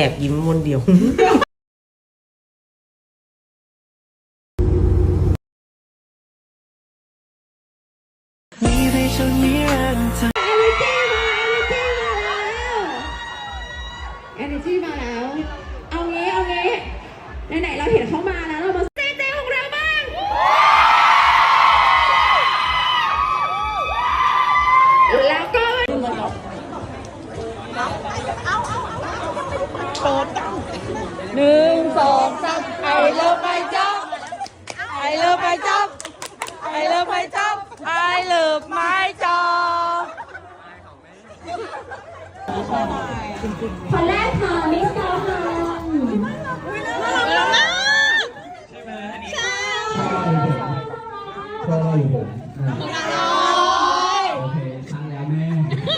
อบยิ้มวนเดียวเอเนจีมาแล้ว เอางี้ เอางี้ ไหนๆเราเห็นเขามาแล้ว เรามา สองสามไอเลิฟไปจ๊อบไอเลิฟไปจ๊อบไอเลิฟไปจ๊อบไอเลิฟไม้จอบคนแรกค่ะมิสกอฮัน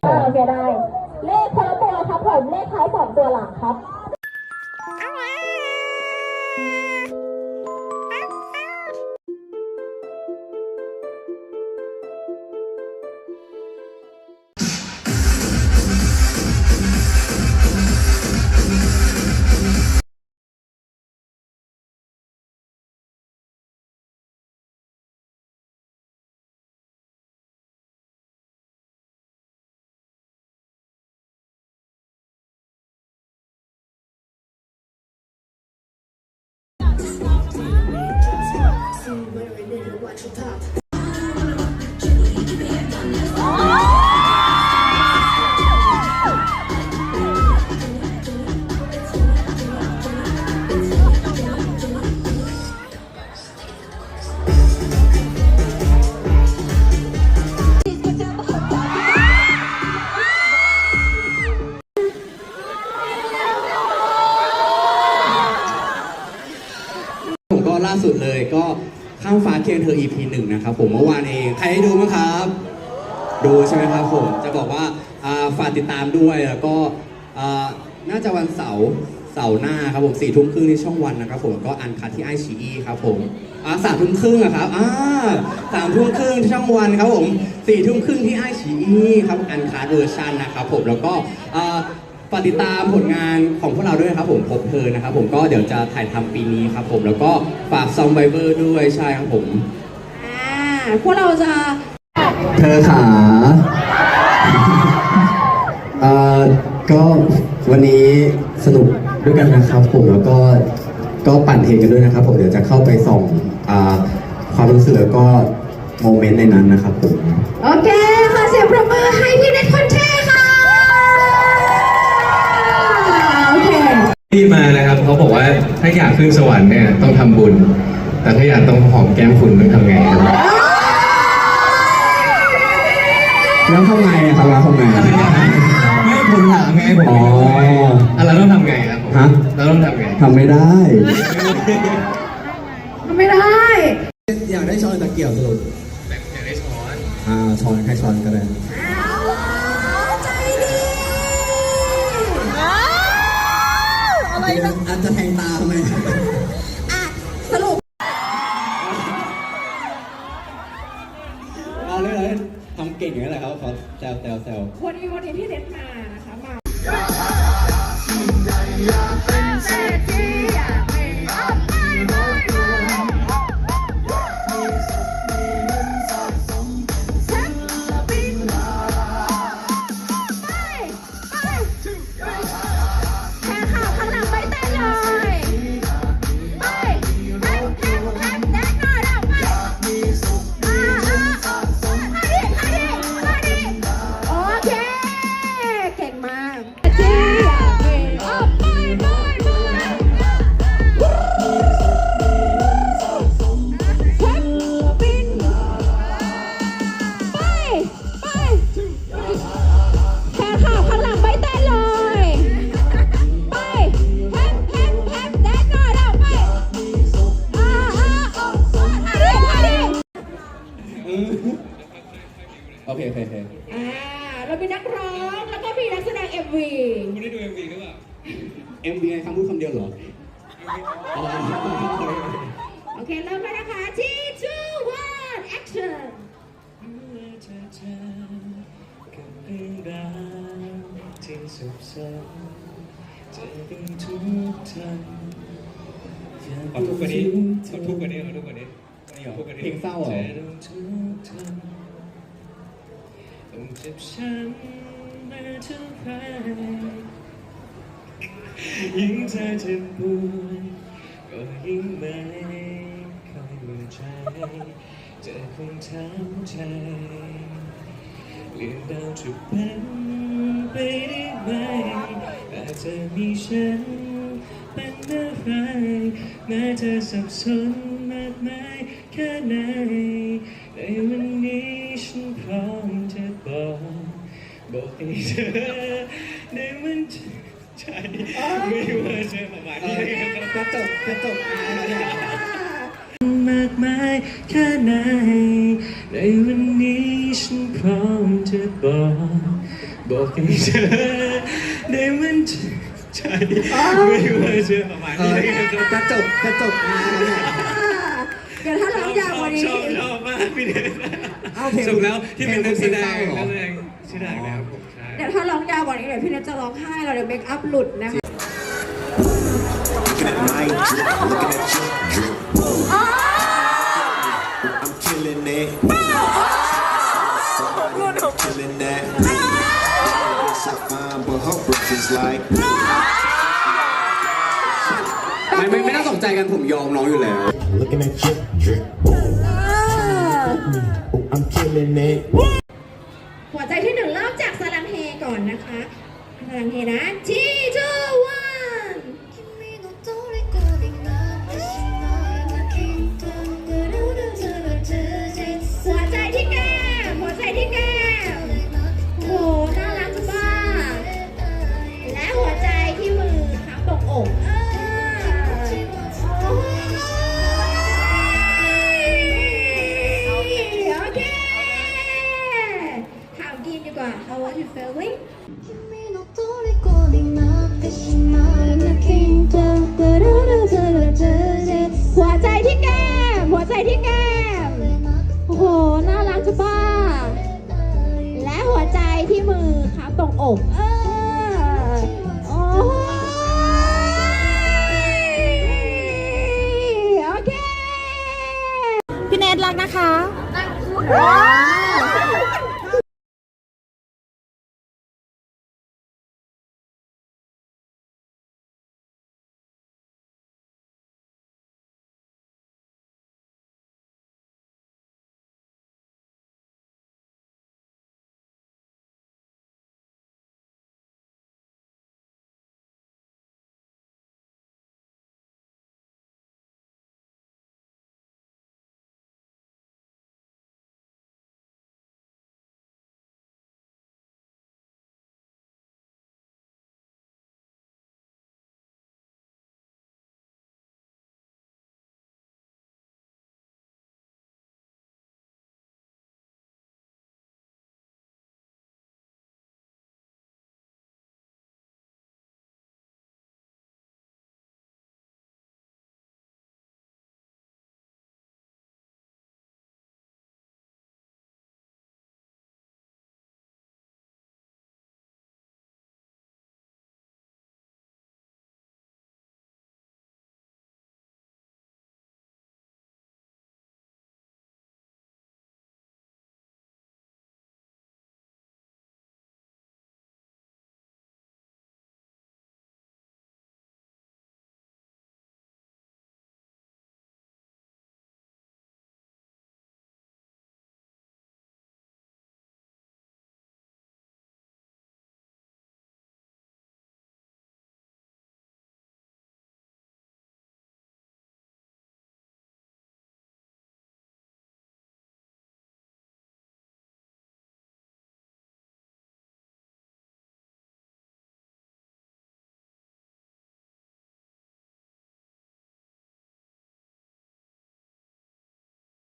โอเคได้เลขคนละตัวครับผมเลขท้ายสองตัวหลังครับ ล่าสุดเลยก็ ข้ามฟ้าเคียงเธอ EP หนึ่งนะครับผมเมื่อวานเองใครได้ดูมั้งครับ ดูใช่ไหมครับผมจะบอกว่าอ่าฝากติดตามด้วยแล้วก็อ่าน่าจะวันเสาร์เสาร์หน้าครับผมสี่ทุ่มครึ่งที่ช่องวันนะครับผมก็อันคัดที่ไอชีอีครับผมอ่าสามทุ่มครึ่งอะครับอ่าสามทุ่มครึ่งที่ช่องวันครับผมสี่ทุ่มครึ่งที่ไอชีอีครับอันคัดเวอร์ชันนะครับผมแล้วก็อ่า ฝากติดตามผลงานของพวกเราด้วยนะครับผมพบเธอนะครับผมก็เดี๋ยวจะถ่ายทำปีนี้ครับผมแล้วก็ฝากซองไบเบอร์ด้วยใช่ครับผม อ่าพวกเราจะเธอขาเอ่อก็วันนี้สนุกด้วยกันนะครับผมแล้วก็ก็ปั่นเทรนกันด้วยนะครับผมเดี๋ยวจะเข้าไปส่องอาความรู้สึกแล้วก็โมเมนต์ในนั้นนะครับผม โอเคาถ้าอยากขึ้นสวรรค์เนี่ยต้องทำบุญ แต่ถ้าอยากต้องหอมแก้มคุณต้องทำไงครับแล้วทำไงอะครับแล้วทำไงไม่ผมถามไงผมอ๋ออะเราต้องทำไงครับผมฮะเราต้องทำไงทำไม่ได้ไม่ได้ อยากได้ช้อนตะเกียบสรุปอยากได้ช้อนอ่าช้อนใครช้อนก็ได้ อะไรนะอาจจะแทงตาทำไมอะสรุปเอาเลยเลยทำเก่งอย่างนั้นแหละครับเขาแซวแซวแซววันนี้วันนี้พี่เน็ตมานะคะมาแเคโอเคโอเคอ่าเรามีนักร้องแล้วก็มีนักแสดง MV คุณได้ดูเอ็มวีหรือเปล่า เอ็มบีไงคำพูดคำเดียวเหรออ๋อโอเคเริ่มแล้วนะคะ three two one action ที่สุขสันต์ขอทุกกว่านี้ขอทุกกว่านี้ขอทุกกว่านี้ขอทุกกว่านี้เพลงเศร้าเหรอต้อง เจ็บช้ำมาเท่าไรยิ่งเธอเจ็บปวดก็ยิ่งไม่ค่อยมั่นใจจะคงทำใจเรื่องเราจะเป็นไปได้ไหมแต่เธอมีฉันเป็นอะไรแม้เธอสับสนมากมายแค่ไหนในวันนี้ฉันพร้อม อบอกให้เธอในวันใจไม่ว่าจะประมาณนี้นะครับกระจกกระจกมากมายแค่ไหน ในวันนี้ฉันพร้อมจะบอก บอกให้เธอในวันใจไม่ว่าจะประมาณนี้นะครับกระจกกระจก แล้วเนี่ยเดี๋ยวถ้าร้องยาวกว่านี้ ชอบชอบมากพี่เดชเอาเพลงสรุปแล้วที่เป็นนักแสดงเพลงเศร้าเหรอนักแสดงชื่อดังนะครับผมใช่เดี๋ยวถ้าร้องยาวกว่านี้เดี๋ยวพี่เนทจะร้องไห้เราเดี๋ยวเมคอัพหลุดนะคะ Looking at my drip, looking at your drip. I'm killing it. Killing that. So fine, but her breath is like. ไม่ไม่ไม่ต้องตกใจกันผมยอมน้องอยู่แล้ว Looking at your drip. I'm killing it. หัวใจที่หนึ่งเริ่มจากสลังเฮก่อนนะคะสลังเฮนะ three หัวใจที่แก้มหัวใจที่แก้มโอ้โห น่ารักจุบ้า และหัวใจที่มือครัตรงอก เออ โอ้โอเค พี่เนทรักนะคะรักคุณ